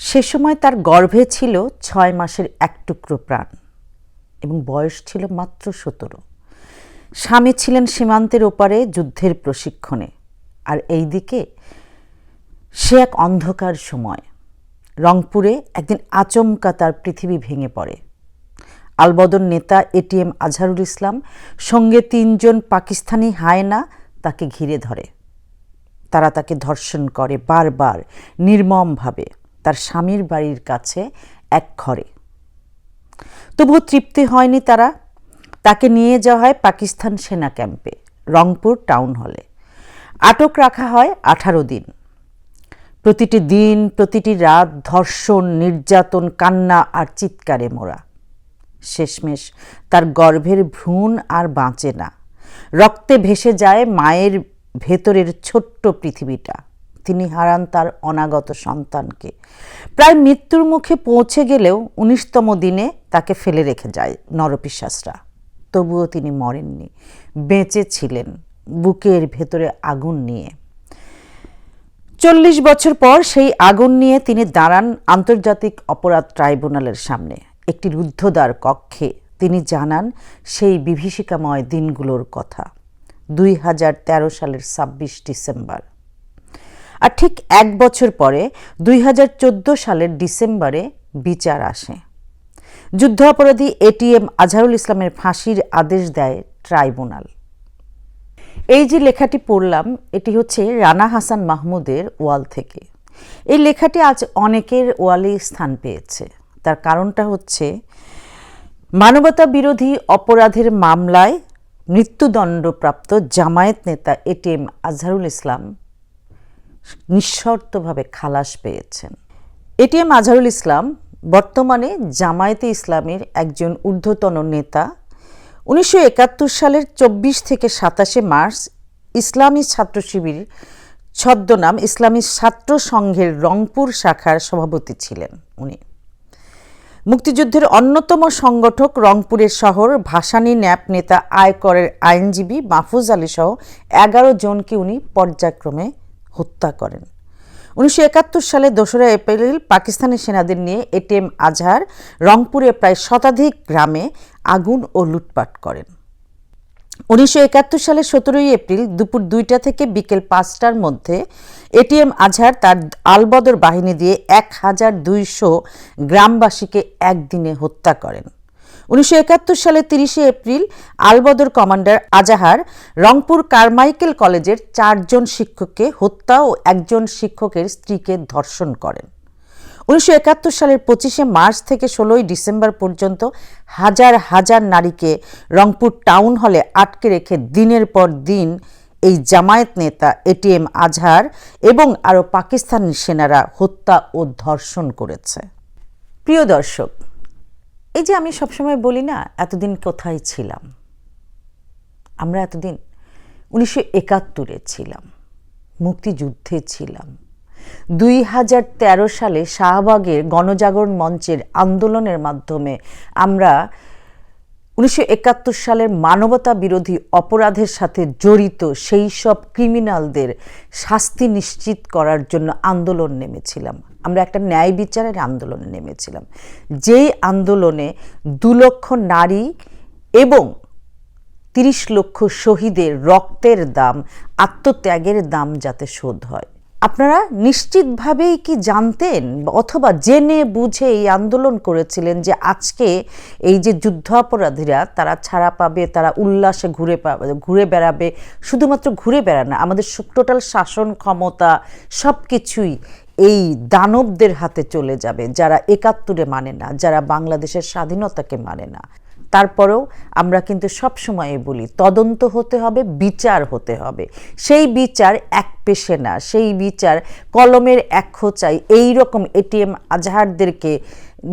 সে সময় তার গর্ভে ছিল ছয় মাসের এক টুকরো প্রাণ এবং বয়স ছিল মাত্র সতেরো। স্বামী ছিলেন সীমান্তের ওপারে যুদ্ধের প্রশিক্ষণে। আর এইদিকে সে এক অন্ধকার সময়। রংপুরে একদিন আচমকা তার পৃথিবী ভেঙে পড়ে। আলবদর নেতা এটিএম আজহারুল ইসলাম সঙ্গে তিনজন পাকিস্তানি হায়না তাকে ঘিরে ধরে। তারা তাকে ধর্ষণ করে বারবার, নির্মমভাবে। তার স্বামীর বাড়ির কাছে এক ঘরে। তবুও তৃপ্তি হয়নি তারা। তাকে নিয়ে যাওয়া হয় পাকিস্তান সেনা ক্যাম্পে, রংপুর টাউন হলে। আটক রাখা হয় আঠারো দিন। প্রতিটি দিন, প্রতিটি রাত ধর্ষণ, নির্যাতন, কান্না আর চিৎকারে মোরা। শেষমেশ তার গর্ভের ভ্রূণ আর বাঁচে না। রক্তে ভেসে যায় মায়ের ভেতরের ছোট্ট পৃথিবীটা। তিনি হারান তার অনাগত সন্তানকে। প্রায় মৃত্যুর মুখে পৌঁছে গেলেও উনিশতম দিনে তাকে ফেলে রেখে যায় নরপিশ্বাসরা তবুও তিনি মরেননি, বেঁচে ছিলেন বুকের ভেতরে আগুন নিয়ে। চল্লিশ বছর পর সেই আগুন নিয়ে তিনি দাঁড়ান আন্তর্জাতিক অপরাধ ট্রাইব্যুনালের সামনে। একটি রুদ্ধদ্বার কক্ষে তিনি জানান সেই বিভীষিকাময় দিনগুলোর কথা। দুই হাজার তেরো সালের ছাব্বিশ ডিসেম্বর। আর ঠিক এক বছর পরে দুই হাজার চোদ্দ সালের ডিসেম্বরে বিচার আসে। যুদ্ধ যুদ্ধাপরাধী এটিএম আজহারুল ইসলামের ফাঁসির আদেশ দেয় ট্রাইব্যুনাল। এই যে লেখাটি পড়লাম, এটি হচ্ছে রানা হাসান মাহমুদের ওয়াল থেকে। এই লেখাটি আজ অনেকের ওয়ালে স্থান পেয়েছে। তার কারণটা হচ্ছে, মানবতা বিরোধী অপরাধের মামলায় মৃত্যুদণ্ডপ্রাপ্ত জামায়াত নেতা এটিএম আজহারুল ইসলাম নিঃশর্তভাবে খালাস পেয়েছেন। এটিএম আজহারুল ইসলাম বর্তমানে জামায়াতে ইসলামের একজন ঊর্ধ্বতন নেতা। উনিশশো একাত্তর সালের চব্বিশ থেকে সাতাশে মার্চ ইসলামী ছাত্র শিবির ছদ্মনাম ইসলামী ছাত্র সংঘের রংপুর শাখার সভাপতি ছিলেন উনি। মুক্তিযুদ্ধের অন্যতম সংগঠক রংপুরের শহর ভাসানী ন্যাপ নেতা আয়করের আইনজীবী মাহফুজ আলী সহ এগারো জনকে উনি পর্যায়ক্রমে হত্যা করেন। উনিশশো একাত্তর সালে দোসরা এপ্রিল পাকিস্তানি সেনাদের নিয়ে এটিএম আজহার রংপুরে প্রায় শতাধিক গ্রামে আগুন ও লুটপাট করেন। উনিশশো একাত্তর সালের সতেরোই এপ্রিল দুপুর দুইটা থেকে বিকেল পাঁচটার মধ্যে এটিএম আজহার তার আলবদর বাহিনী দিয়ে এক হাজার দুইশো গ্রামবাসীকে একদিনে হত্যা করেন। উনিশশো একাত্তর সালের তিরিশে April, Al Badr commander Azahar Rangpur Carmichael কলেজের চারজন শিক্ষককে হত্যা ও একজন শিক্ষকের স্ত্রীকে ধর্ষণ করেন। উনিশশো একাত্তর সালের পঁচিশে মার্চ থেকে ষোলোই ডিসেম্বর পর্যন্ত হাজার হাজার নারীকে রংপুর টাউন হলে আটকে রেখে দিনের পর দিন এই জামায়াত নেতা এটিএম আজহার এবং আরও পাকিস্তানি সেনারা হত্যা ও ধর্ষণ করেছে। প্রিয় দর্শক এই যে আমি সবসময় বলি না, এতদিন কোথায় ছিলাম? আমরা এতদিন উনিশশো একাত্তরে ছিলাম, মুক্তিযুদ্ধে ছিলাম। দুই হাজার তেরো সালে শাহবাগের গণজাগরণ মঞ্চের আন্দোলনের মাধ্যমে আমরা উনিশশো একাত্তর সালের মানবতা বিরোধী অপরাধের সাথে জড়িত সেই সব ক্রিমিনালদের শাস্তি নিশ্চিত করার জন্য আন্দোলন নেমেছিলাম। আমরা একটা ন্যায় বিচারের আন্দোলনে নেমেছিলাম। যেই আন্দোলনে দু লক্ষ নারী এবং তিরিশ লক্ষ শহীদের রক্তের দাম, আত্মত্যাগের দাম যাতে শোধ হয়। আপনারা নিশ্চিতভাবেই কি জানতেন অথবা জেনে বুঝে এই আন্দোলন করেছিলেন যে আজকে এই যে যুদ্ধাপরাধীরা, তারা ছাড়া পাবে, তারা উল্লাসে ঘুরে পাবে ঘুরে বেড়াবে, শুধুমাত্র ঘুরে বেড়ানো আমাদের টোটাল শাসন ক্ষমতা সব কিছুই এই দানবদের হাতে চলে যাবে, যারা একাত্তরে মানে না, যারা বাংলাদেশের স্বাধীনতাকে মানে না। তারপরেও আমরা কিন্তু সব সময় বলি, তদন্ত হতে হবে, বিচার হতে হবে। সেই বিচার এক পেশে না, সেই বিচার কলমের এক খোঁচাই এই রকম এটিএম আজহারদেরকে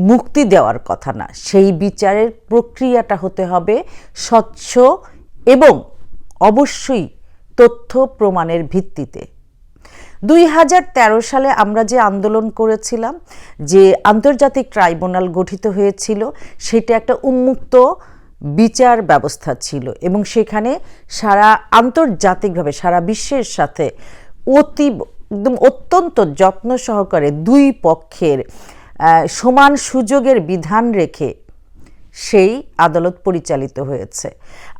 মুক্তি দেওয়ার কথা না। সেই বিচারের প্রক্রিয়াটা হতে হবে স্বচ্ছ এবং অবশ্যই তথ্য প্রমাণের ভিত্তিতে। দুই হাজার তেরো সালে আমরা যে আন্দোলন করেছিলাম, যে আন্তর্জাতিক ট্রাইব্যুনাল গঠিত হয়েছিল, সেটা একটা উন্মুক্ত বিচার ব্যবস্থা ছিল এবং সেখানে সারা আন্তর্জাতিকভাবে, সারা বিশ্বের সাথে অতি, একদম অত্যন্ত যত্ন সহকারে দুই পক্ষের সমান সুযোগের বিধান রেখে সেই আদালত পরিচালিত হয়েছে।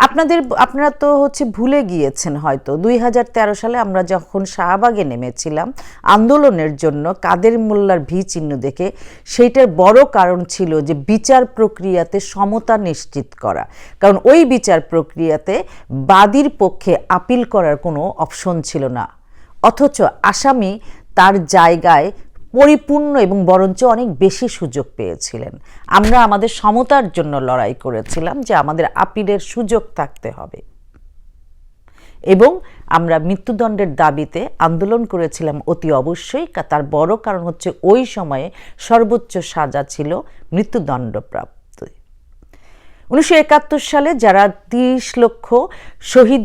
আপনাদের, আপনারা তো হচ্ছে ভুলে গিয়েছেন হয়তো, দুই হাজার তেরো সালে আমরা যখন শাহবাগে নেমেছিলাম, আন্দোলনের জন্য কাদের মোল্লার ভি চিহ্ন দেখে সেইটার বড় কারণ ছিল যে বিচার প্রক্রিয়াতে সমতা নিশ্চিত করা। কারণ ওই বিচার প্রক্রিয়াতে বাদীর পক্ষে আপিল করার কোনো অপশন ছিল না। অথচ আসামি তার জায়গায় পরিপূর্ণ এবং বরঞ্চ অনেক বেশি সুযোগ পেয়েছিলেন। আমরা আমাদের সমতার জন্য লড়াই করেছিলাম যে আমাদের আপিলের সুযোগ থাকতে হবে। এবং আমরা মৃত্যুদণ্ডের দাবিতে আন্দোলন করেছিলাম অতি অবশ্যই তার বড় কারণ হচ্ছে ওই সময়ে সর্বোচ্চ সাজা ছিল মৃত্যুদণ্ডপ্রাপ্ত। উনিশশো একাত্তর সালে যারা তিরিশ লক্ষ শহীদ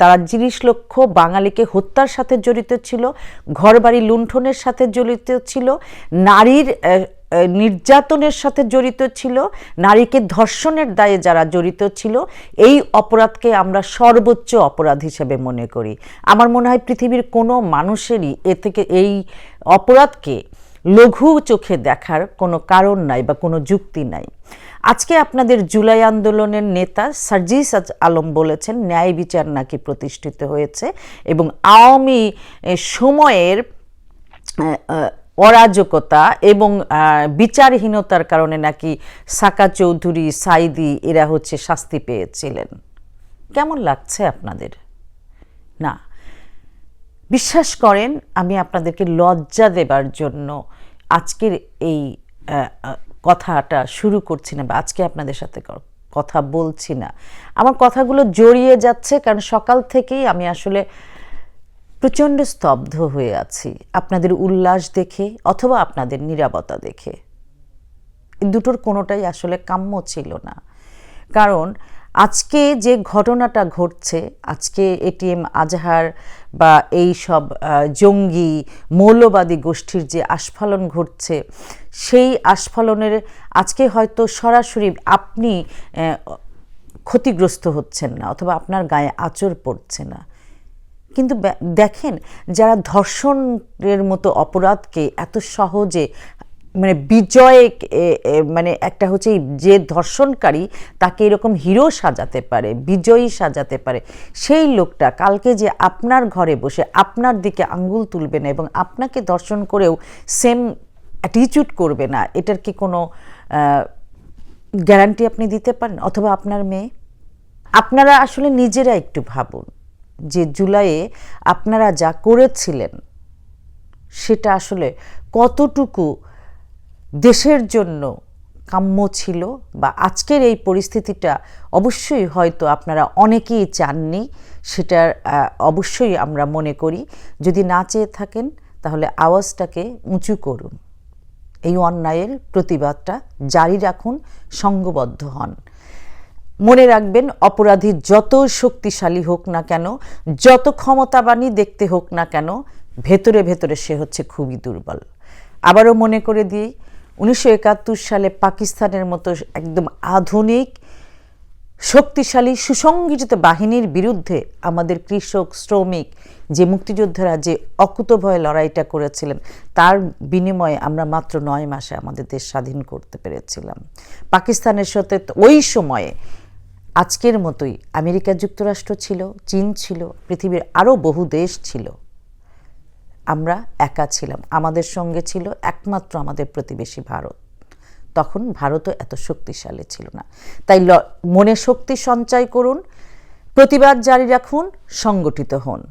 তারা তিরিশ লক্ষ বাঙালিকে হত্যার সাথে জড়িত ছিল, ঘরবাড়ি লুণ্ঠনের সাথে জড়িত ছিল, নারীর নির্যাতনের সাথে জড়িত ছিল, নারীকে ধর্ষণের দায়ে যারা জড়িত ছিল, এই অপরাধকে আমরা সর্বোচ্চ অপরাধ হিসেবে মনে করি। আমার মনে হয় পৃথিবীর কোনো মানুষেরই এ থেকে এই অপরাধকে লঘু চোখে দেখার কোনো কারণ নাই বা কোনো যুক্তি নাই। আজকে আপনাদের জুলাই আন্দোলনের নেতা সার্জিস আলম বলেছেন, ন্যায় বিচার নাকি প্রতিষ্ঠিত হয়েছে এবং আওয়ামী সময়ের অরাজকতা এবং বিচারহীনতার কারণে নাকি সাকা চৌধুরী সাইদি এরা হচ্ছে শাস্তি পেয়েছিলেন। কেমন লাগছে আপনাদের? না। বিশ্বাস করেন, আমি আপনাদেরকে লজ্জা দেবার জন্য আজকের এই কথাটা শুরু করছি না বা আজকে আপনাদের সাথে কথা বলছি না। আমার কথাগুলো জড়িয়ে যাচ্ছে কারণ সকাল থেকেই আমি আসলে প্রচণ্ড স্তব্ধ হয়ে আছি। আপনাদের উল্লাস দেখে অথবা আপনাদের নিরাপত্তা দেখে। দুটোর কোনোটাই আসলে কাম্য ছিল না। কারণ আজকে যে ঘটনাটা ঘটছে, আজকে এটিএম আজহার বা এই সব জঙ্গি, মৌলবাদী গোষ্ঠীর যে আস্ফালন ঘটছে, সেই আস্ফালনের আজকে হয়তো সরাসরি আপনি ক্ষতিগ্রস্ত হচ্ছেন না অথবা আপনার গায়ে আঁচড় পড়ছে না। কিন্তু দেখেন, যারা ধর্ষণের মতো অপরাধকে এত সহজে মানে বিজয়ে মানে একটা হচ্ছে যে ধর্ষণকারী তাকে এরকম হিরো সাজাতে পারে, বিজয়ী সাজাতে পারে, সেই লোকটা কালকে যে আপনার ঘরে বসে আপনার দিকে আঙ্গুল তুলবে না এবং আপনাকে ধর্ষণ করেও সেম অ্যাটিচিউড করবে না, এটার কি কোনো গ্যারান্টি আপনি দিতে পারেন অথবা আপনার মেয়ে? আপনারা আসলে নিজেরা একটু ভাবুন যে জুলাইয়ে আপনারা যা করেছিলেন সেটা আসলে কতটুকু দেশের জন্য কাম্য ছিল বা আজকের এই পরিস্থিতিটা অবশ্যই হয়তো আপনারা অনেকেই চাননি, সেটার অবশ্যই আমরা মনে করি। যদি না চেয়ে থাকেন, তাহলে আওয়াজটাকে উঁচু করুন। এই অন্যায়ের প্রতিবাদটা জারি রাখুন, সঙ্গবদ্ধ হন। মনে রাখবেন, অপরাধী যত শক্তিশালী হোক না কেন, যত ক্ষমতাবানই দেখতে হোক না কেন, ভেতরে ভেতরে সে হচ্ছে খুবই দুর্বল। আবারও মনে করে দিই উনিশশো একাত্তর সালে পাকিস্তানের মতো একদম আধুনিক, শক্তিশালী, সুসংগঠিত বাহিনীর বিরুদ্ধে আমাদের কৃষক, শ্রমিক, যে মুক্তিযোদ্ধারা যে অকুতভয় লড়াইটা করেছিলেন, তার বিনিময়ে আমরা মাত্র নয় মাসে আমাদের দেশ স্বাধীন করতে পেরেছিলাম। পাকিস্তানের সাথে ওই সময়ে আজকের মতোই আমেরিকা যুক্তরাষ্ট্র ছিল, চীন ছিল, পৃথিবীর আরও বহু দেশ ছিল। আমরা একা ছিলাম। আমাদের সঙ্গে ছিল একমাত্র আমাদের প্রতিবেশী ভারত। তখন ভারতও এত শক্তিশালী ছিল না। তাই মনে শক্তি সঞ্চয় করুন, প্রতিবাদ জারি রাখুন, সংগঠিত হন।